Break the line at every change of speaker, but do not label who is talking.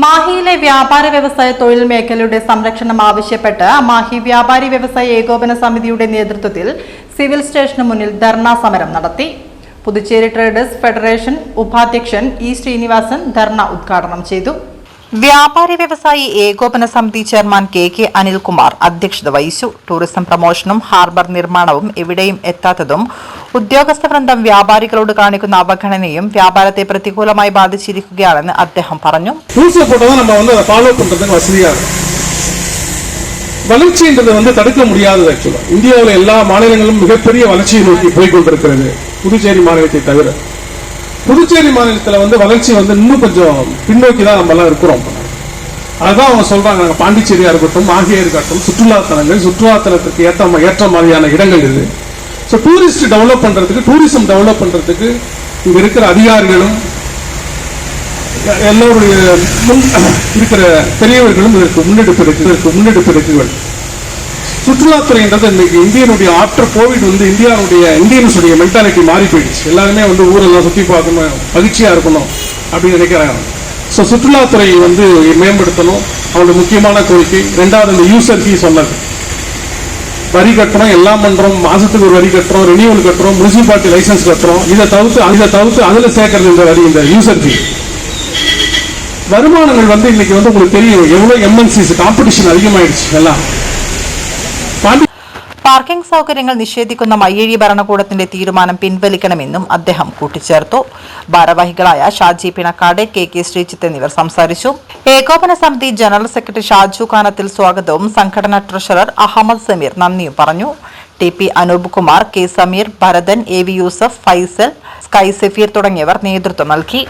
മാഹിയിലെ വ്യാപാര വ്യവസായ തൊഴിൽ മേഖലയുടെ സംരക്ഷണം ആവശ്യപ്പെട്ട് മാഹി വ്യാപാരി വ്യവസായ ഏകോപന സമിതിയുടെ നേതൃത്വത്തിൽ സിവിൽ സ്റ്റേഷന് മുന്നിൽ ധർണാ സമരം നടത്തി. പുതുച്ചേരി ട്രേഡേഴ്സ് ഫെഡറേഷൻ ഉപാധ്യക്ഷൻ ഇ ശ്രീനിവാസൻ ധർണ ഉദ്ഘാടനം ചെയ്തു. വ്യാപാരി വ്യവസായി ഏകോപന സമിതി ചെയർമാൻ കെ കെ അനിൽകുമാർ അധ്യക്ഷത വഹിച്ചു. ടൂറിസം പ്രമോഷനും ഹാർബർ നിർമ്മാണവും എവിടെയും എത്താത്തതും ഉദ്യോഗസ്ഥ വൃന്ദം വ്യാപാരികളോട് കാണിക്കുന്ന അവഗണനയും വ്യാപാരത്തെ പ്രതികൂലമായി ബാധിച്ചിരിക്കുകയാണെന്ന് അദ്ദേഹം പറഞ്ഞു
ரூல்ஸை போட்டால் தான் நம்ம வந்து அதை ஃபாலோ பண்ணுறதுக்கு வசதியாக இருக்கும் வளர்ச்சின்றது வந்து தடுக்க முடியாதது ஆக்சுவலாக இந்தியாவில் எல்லா மாநிலங்களும் மிகப்பெரிய வளர்ச்சியை நோக்கி போய் கொண்டிருக்கிறது புதுச்சேரி மாநிலத்தை தவிர புதுச்சேரி மாநிலத்தில் வந்து வளர்ச்சி வந்து இன்னும் கொஞ்சம் பின்னோக்கி தான் நம்ம எல்லாம் இருக்கிறோம் அதான் அவங்க சொல்றாங்க நாங்கள் பாண்டிச்சேரியா இருக்கட்டும் மாகியா இருக்கட்டும் சுற்றுலாத்தலங்கள் சுற்றுலாத்தலத்துக்கு ஏற்ற மா- ஏற்ற மாதிரியான இடங்கள் இது ஸோ டூரிஸ்ட் டெவலப் பண்ணுறதுக்கு டூரிசம் டெவலப் பண்ணுறதுக்கு இங்கே இருக்கிற அதிகாரிகளும் எல்லோருடைய முன் இருக்கிற பெரியவர்களும் இதற்கு முன்னெடுப்பு இருக்கு இதற்கு முன்னெடுப்பு இருக்குகள் சுற்றுலாத்துறைன்றது இன்னைக்கு இந்தியனுடைய ஆஃப்டர் கோவிட் வந்து இந்தியாவுடைய இந்தியன்ஸுடைய மென்டாலிட்டி மாறி போயிடுச்சு. எல்லாருமே வந்து ஊரெல்லாம் சுற்றி பார்க்கணும் மகிழ்ச்சியாக இருக்கணும் அப்படின்னு நினைக்கிறாங்க. ஸோ சுற்றுலாத்துறையை வந்து மேம்படுத்தணும். அவங்களோட முக்கியமான கோரிக்கை. ரெண்டாவது இந்த யூசர் ஃபீ சொன்னது. வரி கட்டுறோம் எல்லாம் பண்றோம். மாசத்துக்கு ஒரு வரி கட்டுறோம் ரினியூவல் கட்டுறோம் முனிசிபாலிட்டி லைசன்ஸ் கட்டுறோம். இதை தவிர்த்து இதை தவிர்த்து அதுல சேர்க்கறது இந்த வரி இந்த யூசர் ஃபீ வருமானங்கள் வந்து இன்னைக்கு வந்து உங்களுக்கு தெரியும். எவ்வளவு எம்என்சிஸ் காம்படிஷன் அதிகமாயிடுச்சு எல்லாம். பாண்டி
പാർക്കിംഗ് സൗകര്യങ്ങൾ നിഷേധിക്കുന്ന മയ്യഴി ഭരണകൂടത്തിന്റെ തീരുമാനം പിൻവലിക്കണമെന്നും അദ്ദേഹം കൂട്ടിച്ചേർത്തു. ഭാരവാഹികളായ ഷാജി പിണക്കാട് കെ കെ ശ്രീജിത്ത് എന്നിവർ സംസാരിച്ചു. ഏകോപന സമിതി ജനറൽ സെക്രട്ടറി ഷാജു കാനത്തിൽ സ്വാഗതവും സംഘടനാ ട്രഷറർ അഹമ്മദ് സമീർ നന്ദിയും പറഞ്ഞു. T P Anoop Kumar K Sameer Bharathan A V Yusuf Faisal Sky Safeer തുടങ്ങിയവർ നേതൃത്വം നൽകി.